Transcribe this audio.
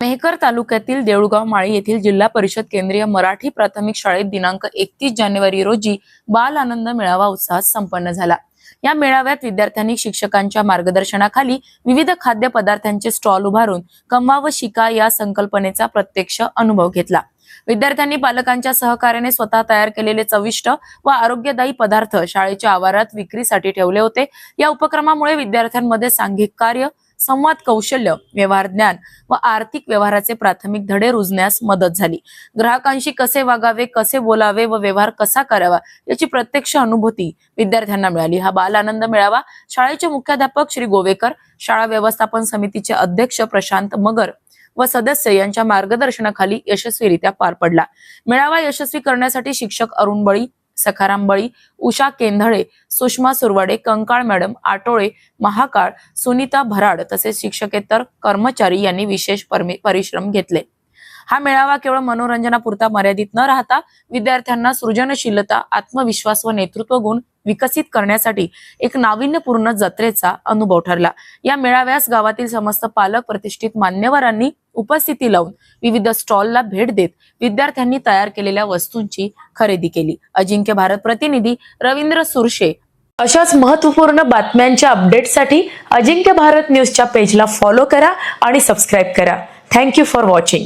मेहकर तालुक्यातील देऊळगाव माळी येथील जिल्हा परिषद केंद्रीय मराठी प्राथमिक शाळेत दिनांक एकतीस जानेवारी रोजी बाल आनंद मेळावा उत्साहात संपन्न झाला. या मेळाव्यात विद्यार्थ्यांनी शिक्षकांच्या मार्गदर्शनाखाली विविध खाद्य पदार्थांचे स्टॉल उभारून कमवा व शिका या संकल्पनेचा प्रत्यक्ष अनुभव घेतला. विद्यार्थ्यांनी पालकांच्या सहकार्याने स्वतः तयार केलेले चविष्ट व आरोग्यदायी पदार्थ शाळेच्या आवारात विक्रीसाठी ठेवले होते. या उपक्रमामुळे विद्यार्थ्यांमध्ये सांघिक कार्य संवाद कौशल्य व्यवहार ज्ञान व आर्थिक व्यवहाराचे प्राथमिक धडे रुजण्यास मदत झाली. ग्राहकांशी कसे वागावे कसे बोलावे व व्यवहार कसा करावा याची प्रत्यक्ष अनुभूती विद्यार्थ्यांना मिळाली. हा बाल आनंद मिळावा शाळेचे मुख्याध्यापक श्री गोवेकर शाळा व्यवस्थापन समितीचे अध्यक्ष प्रशांत मगर व सदस्य यांच्या मार्गदर्शनाखाली यशस्वीरित्या पार पडला. मेळावा यशस्वी करण्यासाठी शिक्षक अरुण बळी सखाराम बळी उषा केंधळे सुषमा सुरवाडे कंकाळ मॅडम आटोळे महाकाळ सुनीता भराड तसेच शिक्षकेतर कर्मचारी यांनी विशेष परिश्रम घेतले. हा मेळावा केवळ मनोरंजनापुरता मर्यादित न राहता विद्यार्थ्यांना सृजनशीलता आत्मविश्वास व नेतृत्व गुण विकसित करण्यासाठी एक नाविन्यपूर्ण जत्रेचा अनुभव ठरला. या मेळाव्यास गावातील समस्त पालक प्रतिष्ठित मान्यवरांनी उपस्थिती लावून विविध स्टॉलला भेट देत विद्यार्थ्यांनी तयार केलेल्या वस्तूंची खरेदी केली. अजिंक्य भारत प्रतिनिधी रवींद्र सुरशे. अशाच महत्त्वपूर्ण बातम्यांच्या अपडेटसाठी अजिंक्य भारत न्यूजच्या पेजला फॉलो करा आणि सबस्क्राईब करा. Thank you for watching.